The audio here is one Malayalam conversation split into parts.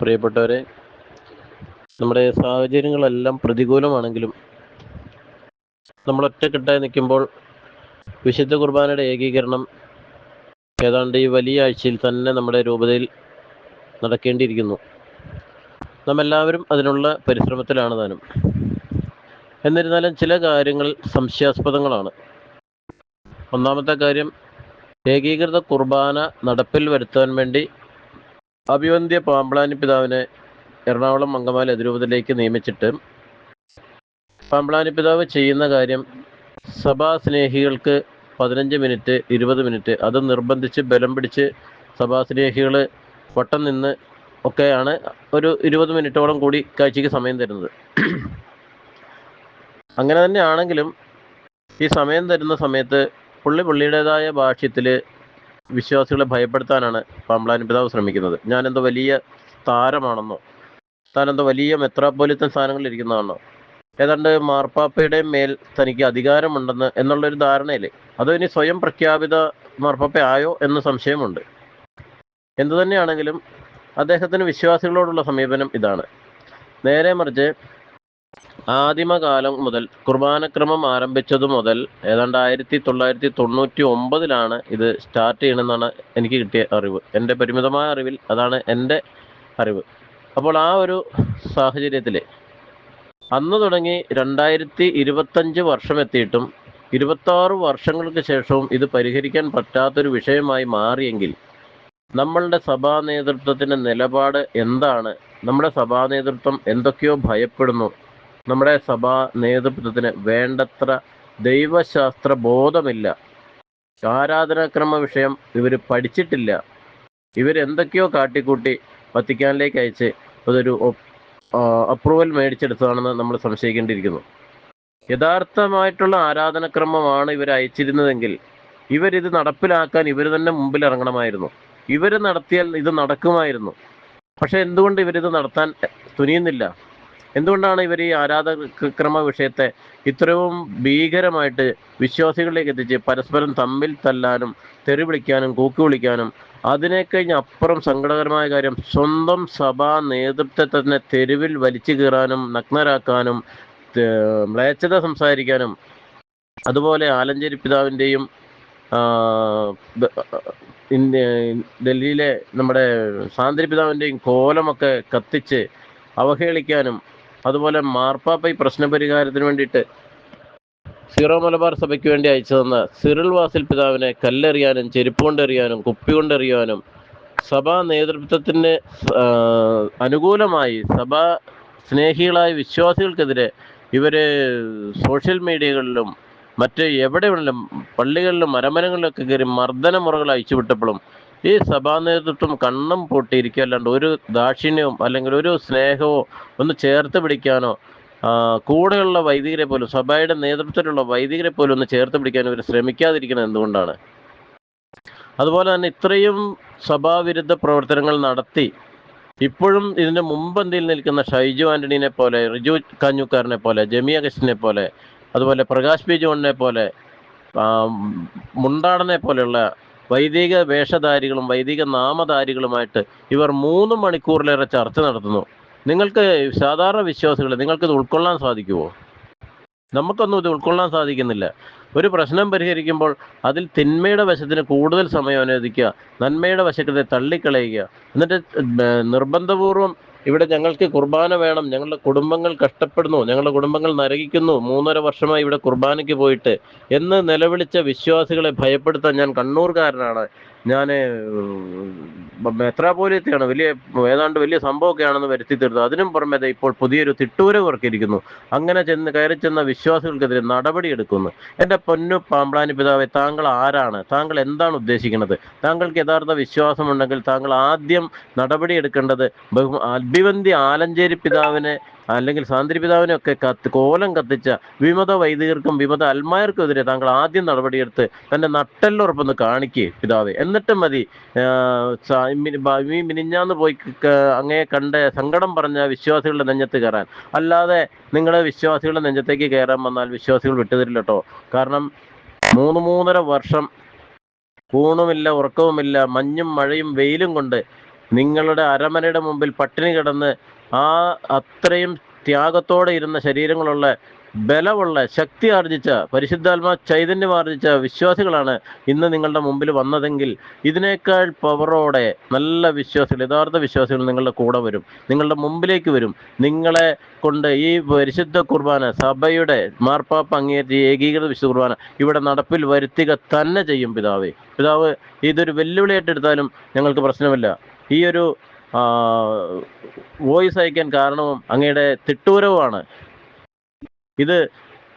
പ്രിയപ്പെട്ടവരെ നമ്മുടെ സാഹചര്യങ്ങളെല്ലാം പ്രതികൂലമാണെങ്കിലും നമ്മൾ ഒറ്റക്കെട്ടായി നിൽക്കുമ്പോൾ വിശുദ്ധ കുർബാനയുടെ ഏകീകരണം ഏതാണ്ട് ഈ വലിയ ആഴ്ചയിൽ തന്നെ നമ്മുടെ രൂപതയിൽ നടക്കേണ്ടിയിരിക്കുന്നു. നാം എല്ലാവരും അതിനുള്ള പരിശ്രമത്തിലാണ് താനും. എന്നിരുന്നാലും ചില കാര്യങ്ങൾ സംശയാസ്പദങ്ങളാണ്. ഒന്നാമത്തെ കാര്യം ഏകീകൃത കുർബാന നടപ്പിൽ വരുത്താൻ വേണ്ടി അഭിവന്ധ്യ പാമ്പളാനി പിതാവിനെ എറണാകുളം മംഗമാല അതിരൂപതയിലേക്ക് നിയമിച്ചിട്ട് പാമ്പളാനി പിതാവ് ചെയ്യുന്ന കാര്യം സഭാ സ്നേഹികൾക്ക് പതിനഞ്ച് മിനിറ്റ് ഇരുപത് മിനിറ്റ് അത് നിർബന്ധിച്ച് ബലം പിടിച്ച് സഭാ സ്നേഹികൾ വട്ടം നിന്ന് ഒക്കെയാണ് ഒരു ഇരുപത് മിനിറ്റോളം കൂടി കാഴ്ചയ്ക്ക് സമയം തരുന്നത്. അങ്ങനെ തന്നെയാണെങ്കിലും ഈ സമയം തരുന്ന സമയത്ത് പുള്ളി പുള്ളിയുടേതായ ഭാഷ്യത്തിൽ വിശ്വാസികളെ ഭയപ്പെടുത്താനാണ് പാമ്പ്ലാൻ പിതാവ് ശ്രമിക്കുന്നത്. ഞാനെന്തോ വലിയ താരമാണെന്നോ താനെന്തോ വലിയ മെത്രാപ്പോലിത്തൻ സ്ഥാനങ്ങളിൽ ഇരിക്കുന്നതാണോ ഏതാണ്ട് മാർപ്പാപ്പയുടെ മേൽ തനിക്ക് അധികാരമുണ്ടെന്ന് എന്നുള്ളൊരു ധാരണയില്ലേ? അതോ ഇനി സ്വയം പ്രഖ്യാപിത മാർപ്പാപ്പ ആയോ എന്ന് സംശയമുണ്ട്. എന്തു തന്നെയാണെങ്കിലും അദ്ദേഹത്തിന് വിശ്വാസികളോടുള്ള സമീപനം ഇതാണ്. നേരെ മറിച്ച് ആദിമകാലം മുതൽ കുർബാനക്രമം ആരംഭിച്ചതു മുതൽ ഏതാണ്ട് ആയിരത്തി തൊള്ളായിരത്തി തൊണ്ണൂറ്റി ഒമ്പതിലാണ് ഇത് സ്റ്റാർട്ട് ചെയ്യണമെന്നാണ് എനിക്ക് കിട്ടിയ അറിവ്. എന്റെ പരിമിതമായ അറിവിൽ അതാണ് എന്റെ അറിവ്. അപ്പോൾ ആ ഒരു സാഹചര്യത്തിൽ അന്ന് തുടങ്ങി രണ്ടായിരത്തി ഇരുപത്തഞ്ച് വർഷം എത്തിയിട്ടും ഇരുപത്താറ് വർഷങ്ങൾക്ക് ശേഷവും ഇത് പരിഹരിക്കാൻ പറ്റാത്തൊരു വിഷയമായി മാറിയെങ്കിൽ നമ്മളുടെ സഭാ നേതൃത്വത്തിന്റെ നിലപാട് എന്താണ്? നമ്മുടെ സഭാ നേതൃത്വം എന്തൊക്കെയോ ഭയപ്പെടുന്നു. നമ്മുടെ സഭാ നേതൃത്വത്തിന് വേണ്ടത്ര ദൈവശാസ്ത്ര ബോധമില്ല. ആരാധനാക്രമ വിഷയം ഇവർ പഠിച്ചിട്ടില്ല. ഇവരെന്തൊക്കെയോ കാട്ടിക്കൂട്ടി വത്തിക്കാനിലേക്ക് അയച്ച് അതൊരു അപ്രൂവൽ മേടിച്ചെടുത്തതാണെന്ന് നമ്മൾ സംശയിക്കേണ്ടിയിരിക്കുന്നു. യഥാർത്ഥമായിട്ടുള്ള ആരാധനക്രമമാണ് ഇവർ അയച്ചിരുന്നതെങ്കിൽ ഇവരിത് നടപ്പിലാക്കാൻ ഇവർ തന്നെ മുമ്പിൽ ഇറങ്ങണമായിരുന്നു. ഇവർ നടത്തിയാൽ ഇത് നടക്കുമായിരുന്നു. പക്ഷെ എന്തുകൊണ്ട് ഇവരിത് നടത്താൻ തുനിയുന്നില്ല? എന്തുകൊണ്ടാണ് ഇവർ ഈ ആരാധക്രമ വിഷയത്തെ ഇത്രയും ഭീകരമായിട്ട് വിശ്വാസികളിലേക്ക് എത്തിച്ച് പരസ്പരം തമ്മിൽ തല്ലാനും തെറി വിളിക്കാനും കൂക്കി വിളിക്കാനും അതിനെ കഴിഞ്ഞ് അപ്പുറം സങ്കടകരമായ കാര്യം സ്വന്തം സഭാ നേതൃത്വത്തെ തന്നെ തെരുവിൽ വലിച്ചു കീറാനും നഗ്നരാക്കാനും മ്ലേച്ഛത സംസാരിക്കാനും അതുപോലെ ആലഞ്ചേരി പിതാവിന്റെയും ഡൽഹിയിലെ നമ്മുടെ സാന്ദ്രി പിതാവിന്റെയും കോലമൊക്കെ കത്തിച്ച് അവഹേളിക്കാനും അതുപോലെ മാർപ്പാപ്പ ഈ പ്രശ്നപരിഹാരത്തിന് വേണ്ടിയിട്ട് സീറോ മലബാർ സഭയ്ക്ക് വേണ്ടി അയച്ചു തന്ന സിറിൽ വാസിൽ പിതാവിനെ കല്ലെറിയാനും ചെരുപ്പ് കൊണ്ടെറിയാനും കുപ്പി കൊണ്ടെറിയാനും സഭാ നേതൃത്വത്തിന് അനുകൂലമായി സഭാ സ്നേഹികളായ വിശ്വാസികൾക്കെതിരെ ഇവർ സോഷ്യൽ മീഡിയകളിലും മറ്റ് എവിടെയുള്ള പള്ളികളിലും മരമനങ്ങളിലൊക്കെ കയറി മർദ്ദന മുറകൾ അയച്ചു വിട്ടപ്പോഴും ഈ സഭാ നേതൃത്വം കണ്ണും പൊട്ടിയിരിക്കുക അല്ലാണ്ട് ഒരു ദാക്ഷിണ്യവും അല്ലെങ്കിൽ ഒരു സ്നേഹമോ ഒന്ന് ചേർത്ത് പിടിക്കാനോ കൂടെയുള്ള വൈദികരെ പോലും സഭയുടെ നേതൃത്വത്തിലുള്ള വൈദികരെ പോലും ഒന്ന് ചേർത്ത് പിടിക്കാൻ ഇവർ ശ്രമിക്കാതിരിക്കുന്നത് എന്തുകൊണ്ടാണ്? അതുപോലെ തന്നെ ഇത്രയും സഭാവിരുദ്ധ പ്രവർത്തനങ്ങൾ നടത്തി ഇപ്പോഴും ഇതിന്റെ മുമ്പന്തിയിൽ നിൽക്കുന്ന ഷൈജു ആന്റണീനെ പോലെ റിജു കാഞ്ഞുക്കാരനെ പോലെ ജമിയ കൃഷ്ണനെ പോലെ അതുപോലെ പ്രകാശ് പി പോലെ മുണ്ടാടനെ പോലെയുള്ള വൈദിക വേഷധാരികളും വൈദിക നാമധാരികളുമായിട്ട് ഇവർ മൂന്ന് മണിക്കൂറിലേറെ ചർച്ച നടത്തുന്നു. നിങ്ങൾക്ക് സാധാരണ വിശ്വാസികൾ നിങ്ങൾക്കിത് ഉൾക്കൊള്ളാൻ സാധിക്കുമോ നമുക്കൊന്നും ഇത് ഉൾക്കൊള്ളാൻ സാധിക്കുന്നില്ല. ഒരു പ്രശ്നം പരിഹരിക്കുമ്പോൾ അതിൽ തിന്മയുടെ വശത്തിന് കൂടുതൽ സമയം അനുവദിക്കുക നന്മയുടെ വശത്തെ തള്ളിക്കളയുക എന്നിട്ട് നിർബന്ധപൂർവം ഇവിടെ ഞങ്ങൾക്ക് കുർബാന വേണം. ഞങ്ങളുടെ കുടുംബങ്ങൾ കഷ്ടപ്പെടുന്നു. ഞങ്ങളുടെ കുടുംബങ്ങൾ നരകിക്കുന്നു. മൂന്നര വർഷമായി ഇവിടെ കുർബാനയ്ക്ക് പോയിട്ട് എന്ന് നിലവിളിച്ച വിശ്വാസികളെ ഭയപ്പെടുത്താൻ ഞാൻ കണ്ണൂർക്കാരനാണ് ഞാൻ മെത്രാപോലിയത്തെയാണ് വലിയ ഏതാണ്ട് വലിയ സംഭവമൊക്കെയാണെന്ന് വരുത്തി തീർത്തത് അതിനും പുറമെ ഇപ്പോൾ പുതിയൊരു തിട്ടൂര വർക്കിരിക്കുന്നു അങ്ങനെ ചെന്ന് കയറി ചെന്ന വിശ്വാസികൾക്കെതിരെ നടപടിയെടുക്കുന്നു. എന്റെ പൊന്നു പാമ്പ്ളാനി പിതാവെ താങ്കൾ ആരാണ്? താങ്കൾ എന്താണ് ഉദ്ദേശിക്കുന്നത്? താങ്കൾക്ക് യഥാർത്ഥ വിശ്വാസമുണ്ടെങ്കിൽ താങ്കൾ ആദ്യം നടപടിയെടുക്കേണ്ടത് ബഹു അഭിവന്തി ആലഞ്ചേരി പിതാവിനെ അല്ലെങ്കിൽ സാന്ദ്രി ഒക്കെ കത്ത് കോലം കത്തിച്ച വിമത വൈദികർക്കും വിമത അൽമായർക്കും താങ്കൾ ആദ്യം നടപടിയെടുത്ത് തന്റെ നട്ടെല്ലുറപ്പൊന്ന് കാണിക്കുക പിതാവ്. എന്നിട്ട് മതി. മിനിഞ്ഞാന്ന് പോയി അങ്ങേ കണ്ട് സങ്കടം പറഞ്ഞ വിശ്വാസികളുടെ നെഞ്ഞത്ത് കയറാൻ. അല്ലാതെ നിങ്ങളെ വിശ്വാസികളുടെ നെഞ്ചത്തേക്ക് കയറാൻ വന്നാൽ വിശ്വാസികൾ വിട്ടുതരില്ല കേട്ടോ കാരണം മൂന്ന് മൂന്നര വർഷം ഊണുമില്ല ഉറക്കവുമില്ല മഞ്ഞും മഴയും വെയിലും കൊണ്ട് നിങ്ങളുടെ അരമനയുടെ മുമ്പിൽ പട്ടിണി കിടന്ന് ആ അത്രയും ത്യാഗത്തോടെ ഇരുന്ന ശരീരങ്ങളുള്ള ബലമുള്ള ശക്തി ആർജിച്ച പരിശുദ്ധാത്മാ ചൈതന്യം ആർജിച്ച വിശ്വാസികളാണ് ഇന്ന് നിങ്ങളുടെ മുമ്പിൽ വന്നതെങ്കിൽ ഇതിനേക്കാൾ പവറോടെ നല്ല വിശ്വാസികൾ യഥാർത്ഥ വിശ്വാസികൾ നിങ്ങളുടെ കൂടെ വരും. നിങ്ങളുടെ മുമ്പിലേക്ക് വരും. നിങ്ങളെ കൊണ്ട് ഈ പരിശുദ്ധ കുർബാന സഭയുടെ മാർപ്പാപ്പ അംഗീകരിച്ച ഏകീകൃത വിശുദ്ധ കുർബാന ഇവിടെ നടപ്പിൽ വരുത്തുക തന്നെ ചെയ്യും പിതാവ്. പിതാവ് ഇതൊരു വെല്ലുവിളിയായിട്ട് എടുത്താലും ഞങ്ങൾക്ക് പ്രശ്നമില്ല. ഈ ഒരു വോയിസ് അയക്കാൻ കാരണവും അങ്ങയുടെ തിട്ടൂരവുമാണ്. ഇത്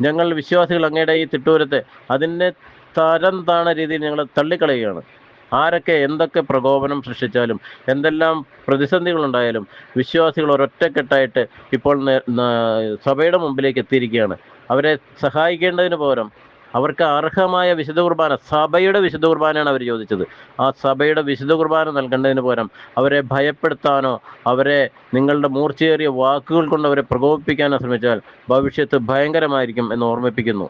ഞങ്ങൾ വിശ്വാസികൾ അങ്ങയുടെ ഈ തിട്ടൂരത്തെ അതിന്റെ തരം താണ രീതിയിൽ ഞങ്ങൾ തള്ളിക്കളയുകയാണ്. ആരൊക്കെ എന്തൊക്കെ പ്രകോപനം സൃഷ്ടിച്ചാലും എന്തെല്ലാം പ്രതിസന്ധികളുണ്ടായാലും വിശ്വാസികൾ ഒരൊറ്റക്കെട്ടായിട്ട് ഇപ്പോൾ സഭയുടെ മുമ്പിലേക്ക് എത്തിയിരിക്കുകയാണ്. അവരെ സഹായിക്കേണ്ടതിന് പകരം അവർക്ക് അർഹമായ വിശുദ്ധ കുർബാന സഭയുടെ വിശുദ്ധ കുർബാനയാണ് അവർ ചോദിച്ചത്. ആ സഭയുടെ വിശുദ്ധ കുർബാന നൽകേണ്ടതിന് പകരം അവരെ ഭയപ്പെടുത്താനോ അവരെ നിങ്ങളുടെ മൂർച്ചയേറിയ വാക്കുകൾ കൊണ്ട് അവരെ പ്രകോപിപ്പിക്കാനോ ശ്രമിച്ചാൽ ഭവിഷ്യത്ത് ഭയങ്കരമായിരിക്കും എന്ന് ഓർമ്മിപ്പിക്കുന്നു.